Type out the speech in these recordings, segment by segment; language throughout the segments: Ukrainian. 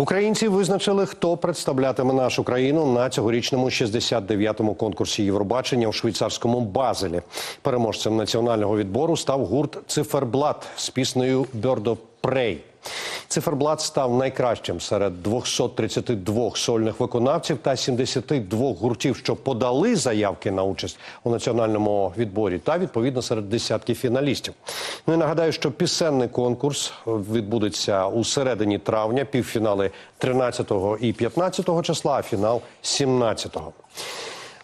Українці визначили, хто представлятиме нашу країну на цьогорічному 69-му конкурсі Євробачення у швейцарському Базелі. Переможцем національного відбору став гурт Циферблат з піснею «Bird of Prey». Циферблат став найкращим серед 232 сольних виконавців та 72 гуртів, що подали заявки на участь у національному відборі, та відповідно серед десятків фіналістів. Ну і нагадаю, що пісенний конкурс відбудеться у середині травня, півфінали 13 і 15 числа, а фінал 17.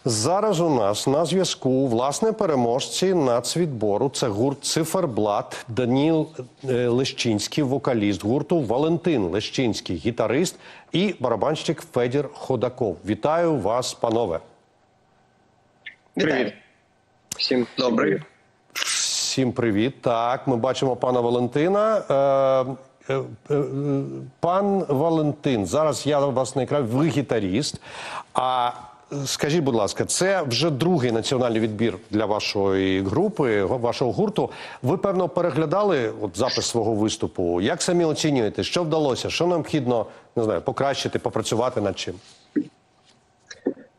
Зараз у нас на зв'язку власне переможці нацвідбору. Це гурт Циферблат, Даніл е, Лещинський, вокаліст гурту, Валентин Лещинський, гітарист і барабанщик Федір Ходаков. Вітаю вас, панове. Привіт. Всім Добрий. Всім привіт. Так, ми бачимо пана Валентина. Е, е, Пан Валентин, зараз я вас на екрані, ви гітаріст. А скажіть, будь ласка, це вже другий національний відбір для вашої групи, вашого гурту. Ви певно переглядали от запис свого виступу. Як самі оцінюєте, що вдалося, що необхідно не знаю, покращити, попрацювати над чим?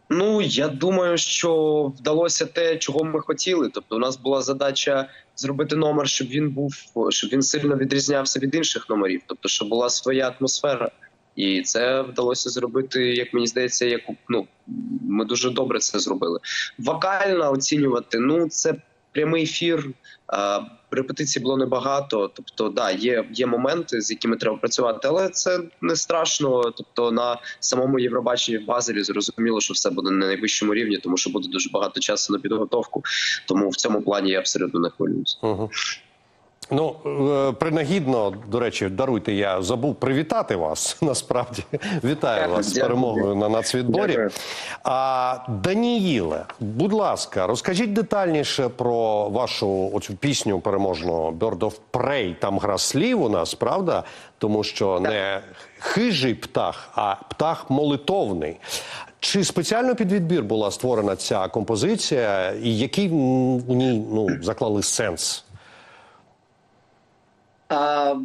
Ну я думаю, що вдалося те, чого ми хотіли. Тобто, у нас була задача зробити номер, щоб він був щоб він сильно відрізнявся від інших номерів, тобто, щоб була своя атмосфера. І це вдалося зробити, як мені здається, як ну ми дуже добре це зробили. Вокально оцінювати, ну це прямий ефір. А, репетицій було небагато. Тобто, да, є є моменти, з якими треба працювати, але це не страшно. Тобто, на самому Євробаченні в Базелі зрозуміло, що все буде на найвищому рівні, тому що буде дуже багато часу на підготовку. Тому в цьому плані я абсолютно не хвилююся. Угу. Ну, е, принагідно, до речі, даруйте, я забув привітати вас. Насправді вітаю Дякую, вас з перемогою на нацвідборі. Дякую. А Даніїле, будь ласка, розкажіть детальніше про вашу оцю пісню переможну «Bird of Prey». Там гра слів у нас, правда? Тому що не хижий птах, а птах молитовний. Чи спеціально під відбір була створена ця композиція, і який у ній ну заклали сенс? В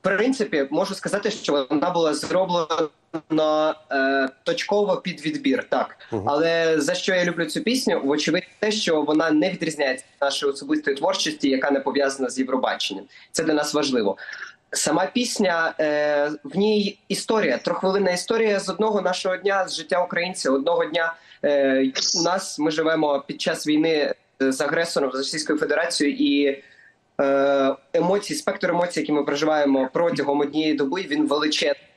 принципі, можу сказати, що вона була зроблена е, точково під відбір, так. Але за що я люблю цю пісню? Вочевидь, те, що вона не відрізняється від нашої особистої творчості, яка не пов'язана з Євробаченням. Це для нас важливо. Сама пісня е, в ній історія, трохвилинна історія з одного нашого дня, з життя українця. Одного дня е, у нас ми живемо під час війни е, з агресором з Російською Федерацією і емоцій, спектр емоцій, які ми проживаємо протягом однієї доби, він величезний,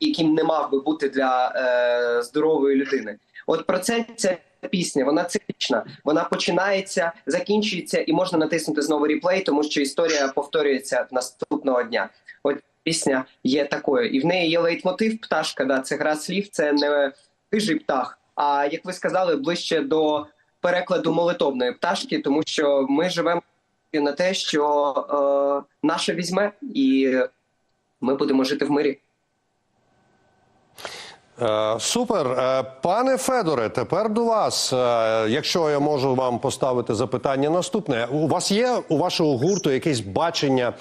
яким не мав би бути для е, здорової людини. От про це ця пісня, вона циклічна. Вона починається, закінчується, і можна натиснути знову реплей, тому що історія повторюється наступного дня. От пісня є такою, і в неї є лейтмотив пташка. Да, це гра слів, це не хижий птах. А як ви сказали, ближче до перекладу молитовної пташки, тому що ми живемо на те, що е, наше візьме, і ми будемо жити в мирі. Е, Супер, Е, пане Федоре, тепер до вас. Е, Якщо я можу вам поставити запитання наступне, у вас є у вашого гурту якесь бачення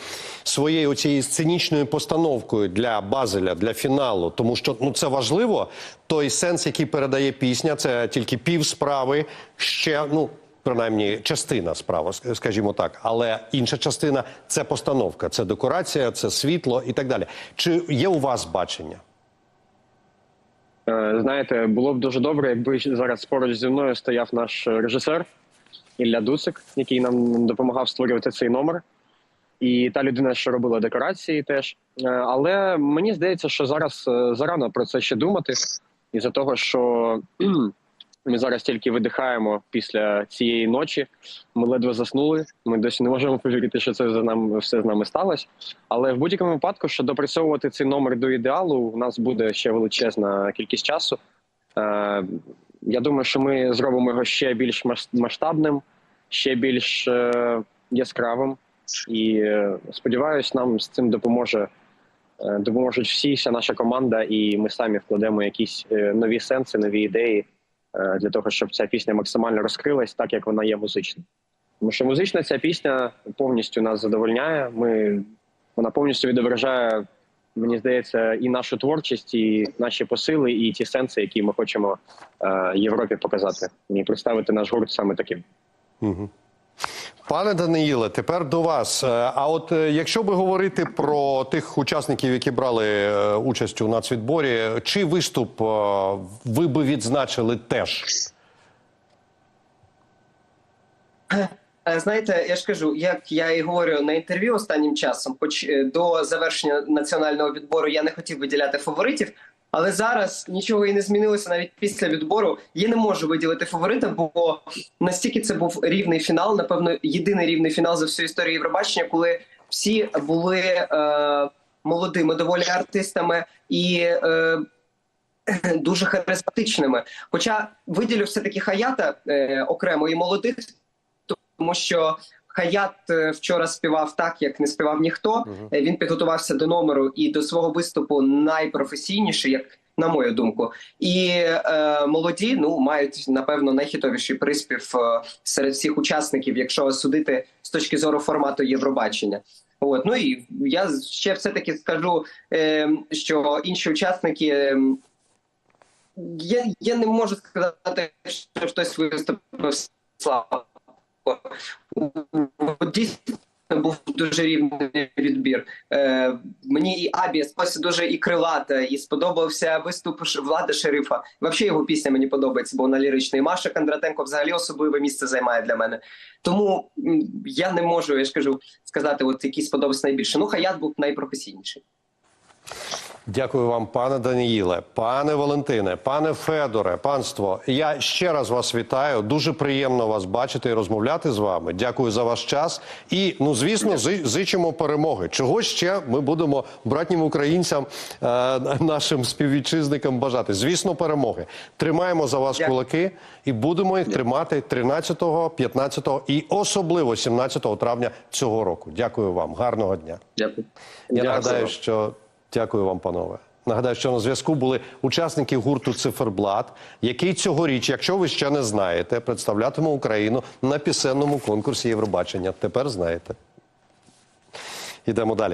своєї цієї сценічною постановкою для Базеля, для фіналу? Тому що ну це важливо. Той сенс, який передає пісня, це тільки пів справи. Ще ну принаймні частина справи, ск- скажімо так. Але інша частина це постановка, це декорація, це світло і так далі. Чи є у вас бачення? Е, Знаєте, було б дуже добре, якби зараз поруч зі мною стояв наш режисер Ілля Дуцик, який нам допомагав створювати цей номер. І та людина, що робила декорації, теж. Е, Але мені здається, що зараз е, зарано про це ще думати, із-за того, що ми зараз тільки видихаємо після цієї ночі. Ми ледве заснули. Ми досі не можемо повірити, що це за нам все з нами сталося. Але в будь-якому випадку, що допрацьовувати цей номер до ідеалу, у нас буде ще величезна кількість часу. Е, я думаю, що ми зробимо його ще більш мас- масштабним, ще більш е, яскравим. І е, сподіваюсь, нам з цим допоможе. е, Допоможуть всі, вся наша команда, і ми самі вкладемо якісь е, нові сенси, нові ідеї для того, щоб ця пісня максимально розкрилась, так як вона є музична. Тому що музична ця пісня повністю нас задовольняє. Ми вона повністю відображає мені здається, і нашу творчість, і наші посили, і ті сенси, які ми хочемо е, Європі показати, і представити наш гурт саме таким. Пане Даниїле, тепер до вас. Е, А от е, якщо би говорити про тих учасників, які брали е, участь у нацвідборі, чий виступ ви би відзначили теж? Знаєте, я ж кажу, як я і говорю на інтерв'ю останнім часом, хоч до завершення національного відбору я не хотів виділяти фаворитів, але зараз нічого і не змінилося навіть після відбору. Я не можу виділити фаворита, бо настільки це був рівний фінал, напевно, єдиний рівний фінал за всю історію Євробачення, коли всі були е, молодими, доволі артистами і. Е, Дуже харизматичними. Хоча виділю все-таки хаята е, окремо і молодих, тому що Хаят е, вчора співав так, як не співав ніхто. Е, Він підготувався до номеру і до свого виступу найпрофесійніший, як на мою думку. І е, молоді ну мають напевно найхітовіший приспів е, серед всіх учасників, якщо судити з точки зору формату Євробачення. От ну і я ще все таки скажу, е, що інші учасники. я, я не можу сказати, що хтось виступив слабо. Дійсно був дуже рівний відбір. Е, мені і Абі сподобався дуже і крилата, і сподобався виступ Влада Шерифа. Взагалі його пісня мені подобається, бо вона лірична. І Маша Кондратенко взагалі особливе місце займає для мене. Тому я не можу, я ж кажу, сказати, от який сподобався найбільше. Ну, Хаят був найпрофесійніший. Дякую вам, пане Даніїле, пане Валентине, пане Федоре, панство. Я ще раз вас вітаю. Дуже приємно вас бачити і розмовляти з вами. Дякую за ваш час. І ну, звісно, зи- зичимо перемоги. Чого ще ми будемо братнім українцям, е, нашим співвітчизникам бажати? Звісно, перемоги. Тримаємо за вас Дякую. кулаки і будемо їх тримати 13, 15 і особливо 17 травня цього року. Дякую вам. Гарного дня. Дякую. Я Дякую. нагадаю, що дякую вам, панове. Нагадаю, що на зв'язку були учасники гурту Циферблат, який цьогоріч, якщо ви ще не знаєте, представлятиме Україну на пісенному конкурсі Євробачення. Тепер знаєте. Йдемо далі.